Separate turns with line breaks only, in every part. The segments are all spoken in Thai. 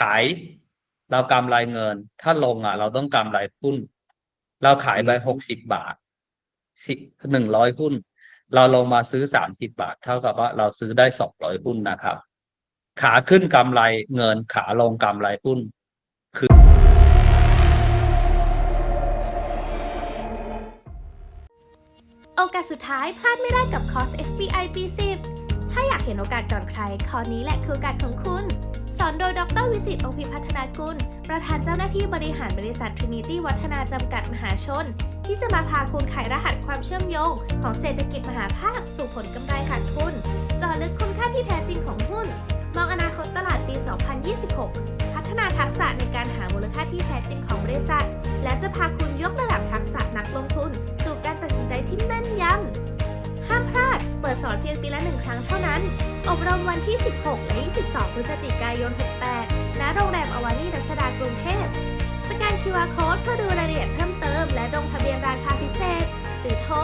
ขาย เรากำไรเงิน ถ้าลงอะ เราต้องกำไรหุ้น เราขายไปหกสิบบาทสิหนึ่งร้อยหุ้น เราลงมาซื้อสามสิบบาท เท่ากับว่าเราซื้อได้สองร้อยหุ้นนะครับ ขาขึ้นกำไรเงินขาลงกำไรหุ้น
โอกาสสุดท้ายพลาดไม่ได้กับคอร์ส FBI ปี10 ถ้าอยากเห็นโอกาสก่อนใคร คอร์สนี้แหละคือโอกาสของคุณ สอนโดยดรวิสิตองค์พิพัฒนากุล ประธานเจ้าหน้าที่บริหารบริษัท Trinity วัฒนาจำกัดมหาชน ที่จะมาพาคุณไขรหัสความเชื่อมโยง ของเศรษฐกิจมหาภาคสู่ผลกำไรขาดทุนจาะลึกคุณค่าที่แท้จริงของหุ้น มองอนาคตตลาดปี 2026 พัฒนาทักษะในการหามูลค่าที่แท้จริงของบริษัท และจะพาคุณยกระดับทักษะนักลงทุน สู่การตัดสินใจที่แม่นยำ ปิดสอนเพียงปีละหนึ่งครั้งเท่านั้น อบรมวันที่ 16 และ 22 พฤศจิกายน 68 ณ โรงแรมอวารีรัชดากรุงเทพ สแกน QR Code เพื่อดูรายละเอียดเพิ่มเติม และลงทะเบียนราคาพิเศษ หรือโทร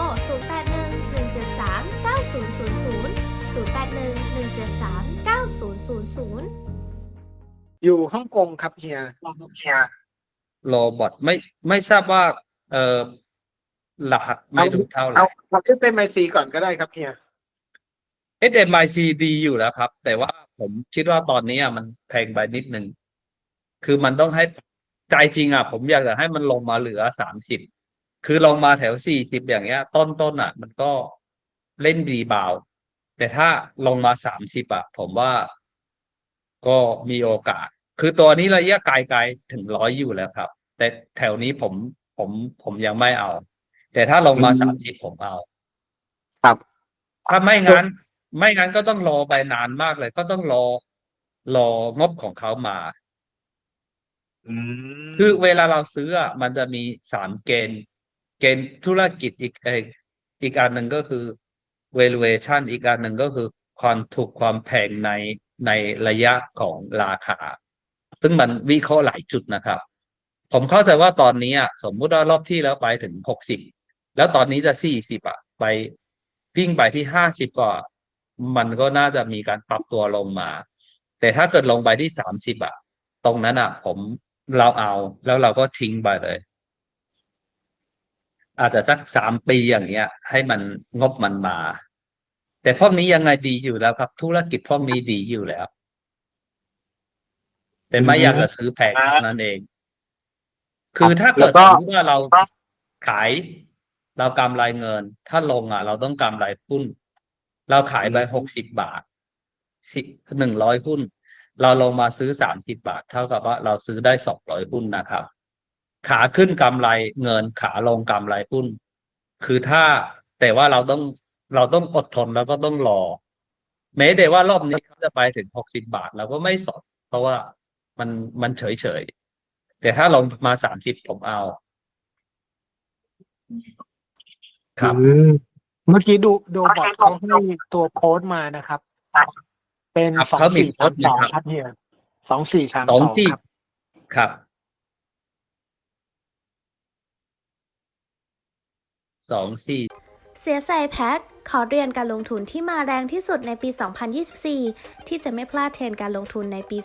081 173 9000 081 173 9000
อยู่ฮ่องกงครับเฮีย
โรบอทไม่ไม่ทราบว่า เออรหัสไม่รู้เท่าไหร่
เอาเอาชื่อเป็นไมซีก่อนก็ได้ครับเฮีย
SMIC ดีอยู่แล้วครับ แต่ว่าผมคิดว่าตอนนี้อะมันแพงไปนิดนึง คือมันต้องให้ใจจริงอะ ผมอยากจะให้มันลงมาเหลือสามสิบคือลงมาแถวสี่สิบอย่างเงี้ย ต้นต้นอะ มันก็เล่นดีบาว แต่ถ้าลงมาสามสิบอะ ผมว่าก็มีโอกาส คือตัวนี้ระยะไกลๆถึงร้อยอยู่แล้วครับ แต่แถวนี้ผมผมผมยังไม่เอา แต่ถ้าลงมา
อื
สามมสิบผมเอา
ครับ
ถ้าไม่งั้น ไม่งั้นก็ต้องรอไปนานมากเลย ก็ต้องรอ รองบของเขามา
อืม
คือเวลาเราซื้ออะมันจะมีสามเกณฑ์ เกณฑ์ธุรกิจอีกเอออีกอันหนึ่งก็คือ valuation อีกอันหนึ่งก็คือความถูกความแพงในในระยะของราคา ซึ่งมันวิเคราะห์หลายจุดนะครับ ผมเข้าใจว่าตอนนี้อะสมมุติว่ารอบที่แล้วไปถึงหกสิบแล้วตอนนี้จะสี่สิบอะไปวิ่งไปที่ห้าสิบก็ มันก็น่าจะมีการปรับตัวลงมา แต่ถ้าเกิดลงไปที่สามสิบอะตรงนั้นอะผมเราเอาแล้วเราก็ทิ้งไปเลย อาจจะสักสามปีอย่างเงี้ย ให้มันงบมันมา แต่พวกนี้ยังไงดีอยู่แล้วครับ ธุรกิจพวกนี้ดีอยู่แล้ว แต่ไม่อยากจะซื้อแพงเท่านั้นเอง คือถ้าเกิด
แล้วก็
สมมติว่าเราขาย เรากำไรเงิน ถ้าลงอะ เราต้องกำไรหุ้น เราขายไปหกสิบบาทสิหนึ่งร้อยหุ้น เราลงมาซื้อสามสิบบาท เท่ากับว่าเราซื้อได้สองร้อยหุ้นนะครับ ขาขึ้นกำไรเงินขาลงกำไรหุ้น คือถ้าแต่ว่าเราต้องเราต้องอดทนแล้วก็ต้องรอแม้แต่ว่ารอบนี้เขาจะไปถึงหกสิบาทเราก็ไม่สนเพราะว่ามันมันเฉยเฉยๆแต่ถ้าลงมาสามสิบผมเอา ครับ
อืม เมื่อกี้ดูดูบอร์ดเขาให้ตัวโค้ดมานะครับ เป็น
ครับ
สอง
เขามี
สี่
โค้
สา
ด
ม
อยู่
สอง
ครับ
ครับเฮียสองสี่สาม
ส
ส
อ
องง
สี่
ครับ
ครับสองสี่
เสียใส่แพ็คขอเรียนการลงทุนที่มาแรงที่สุดในปี 2024 ที่จะไม่พลาดเทรนด์การลงทุนในปี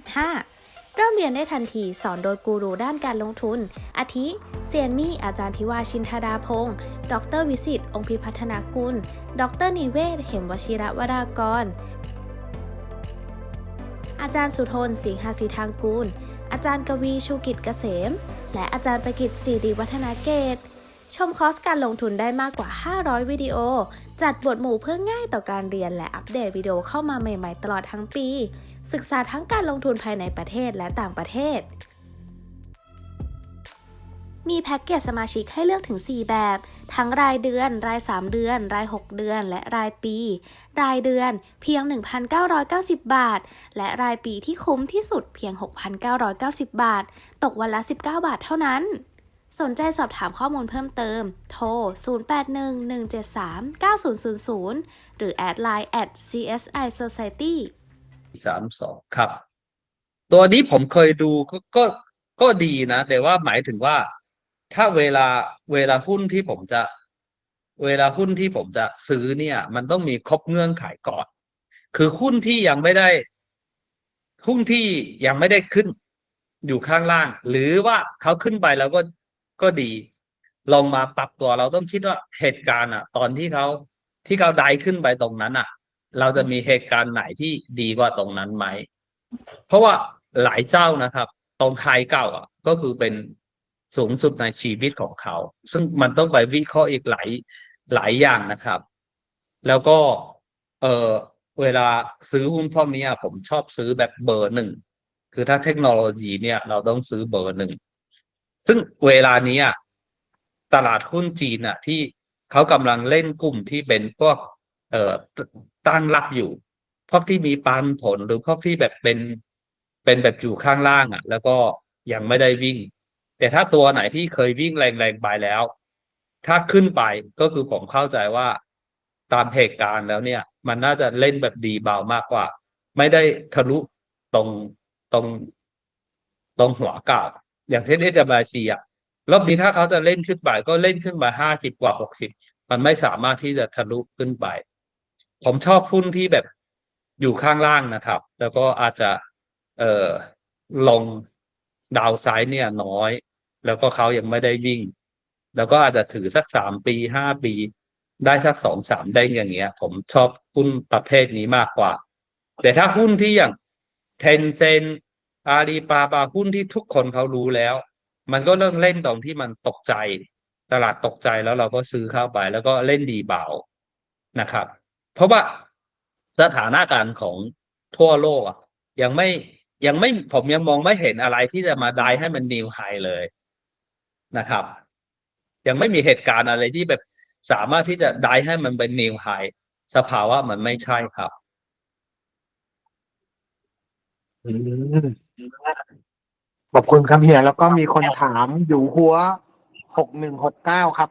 2025 เริ่มเรียนได้ทันทีสอนโดยกูรูด้านการลงทุน อาทิ เซียนมี่ อาจารย์ทิวาชินธดาพงศ์ดรวิสิตองค์พิพัฒนากุล ดรนิเวศ เหมวชิระวรากร อาจารย์สุทน สิงหาสีทางกูล อาจารย์กวีชูกิจเกษม และอาจารย์ประกิตศิริวัฒนาเกต ชมคอร์สการลงทุนได้มากกว่า 500 วิดีโอ จัดบทหมู่เพื่อง่ายต่อการเรียนและอัปเดตวิดีโอเข้ามาใหม่ ๆ ตลอดทั้งปี ศึกษาทั้งการลงทุนภายในประเทศและต่างประเทศ มีแพ็กเกจสมาชิกให้เลือกถึง 4 แบบ ทั้งรายเดือน ราย 3 เดือน ราย 6 เดือน และรายปี รายเดือนเพียง 1,990 บาท และรายปีที่คุ้มที่สุดเพียง 6,990 บาท ตกวันละ 19 บาทเท่านั้นสนใจสอบถามข้อมูลเพิ่มเติม โทร 0811739000 หรือแอดไลน์ at CSI Society
สามสองครับ ตัวนี้ผมเคยดูก็ก็ก็ดีนะ แต่ว่าหมายถึงว่า ถ้าเวลาเวลาหุ้นที่ผมจะ เวลาหุ้นที่ผมจะซื้อเนี่ย มันต้องมีครบเงื่อนไขก่อน คือหุ้นที่ยังไม่ได้ หุ้นที่ยังไม่ได้ขึ้น อยู่ข้างล่าง หรือว่าเขาขึ้นไปแล้วก็ก็ดีลงมาปรับตัวเราต้องคิดว่าเหตุการณ์อะ ตอนที่เขาที่เขาได้ขึ้นไปตรงนั้นอะ เราจะมีเหตุการณ์ไหนที่ดีกว่าตรงนั้นไหม เพราะว่าหลายเจ้านะครับ ตรงไฮเก่าอะ ก็คือเป็นสูงสุดในชีวิตของเขา ซึ่งมันต้องไปวิเคราะห์อีกหลายหลายอย่างนะครับ แล้วก็ เออเวลาซื้อหุ้นพวกนี้ผมชอบซื้อแบบเบอร์หนึ่ง คือถ้าเทคโนโลยีเนี่ย เราต้องซื้อเบอร์หนึ่ง ซึ่งเวลานี้อะตลาดหุ้นจีนอะ ที่เขากำลังเล่นกลุ่มที่เป็นพวกเอ่อตั้งรับอยู่พวกที่มีปันผลหรือพวกที่แบบเป็นเป็นแบบอยู่ข้างล่างอะ แล้วก็ยังไม่ได้วิ่ง แต่ถ้าตัวไหนที่เคยวิ่งแรงๆไปแล้ว ถ้าขึ้นไปก็คือผมเข้าใจว่าตามเหตุการณ์แล้วเนี่ย มันน่าจะเล่นแบบดีเบามากกว่า ไม่ได้ทะลุตรงตรงตรงหัวกาบอย่างเช่นเอเดบาซีอะรอบนี้ถ้าเขาจะเล่นขึ้นไปก็เล่นขึ้นมาห้าสิบกว่าหกสิบมันไม่สามารถที่จะทะลุขึ้นไป ผมชอบหุ้นที่แบบอยู่ข้างล่างนะครับ แล้วก็อาจจะเอ่อลงดาวไซด์เนี่ยน้อย แล้วก็เขายังไม่ได้วิ่ง แล้วก็อาจจะถือสักสามปีห้าปี ได้สักสองสามได้อย่างเงี้ย ผมชอบหุ้นประเภทนี้มากกว่า แต่ถ้าหุ้นที่อย่างเทนเจนอาลีบาบาหุ้นที่ทุกคนเขารู้แล้ว มันก็เริ่มเล่นตรงที่มันตกใจ ตลาดตกใจแล้วเราก็ซื้อเข้าไป แล้วก็เล่นดีเบานะครับ เพราะว่าสถานการณ์ของทั่วโลกอะ ยังไม่ยังไม่ผมยังมองไม่เห็นอะไรที่จะมาได้ให้มันนิวไฮเลยนะครับ ยังไม่มีเหตุการณ์อะไรที่แบบสามารถที่จะได้ให้มันเป็นนิวไฮสภาวะมันไม่ใช่ครับ
ขอบคุณครับเฮียแล้วก็มีคนถามอยู่หัวหกหนึ่งหกเก้าครับ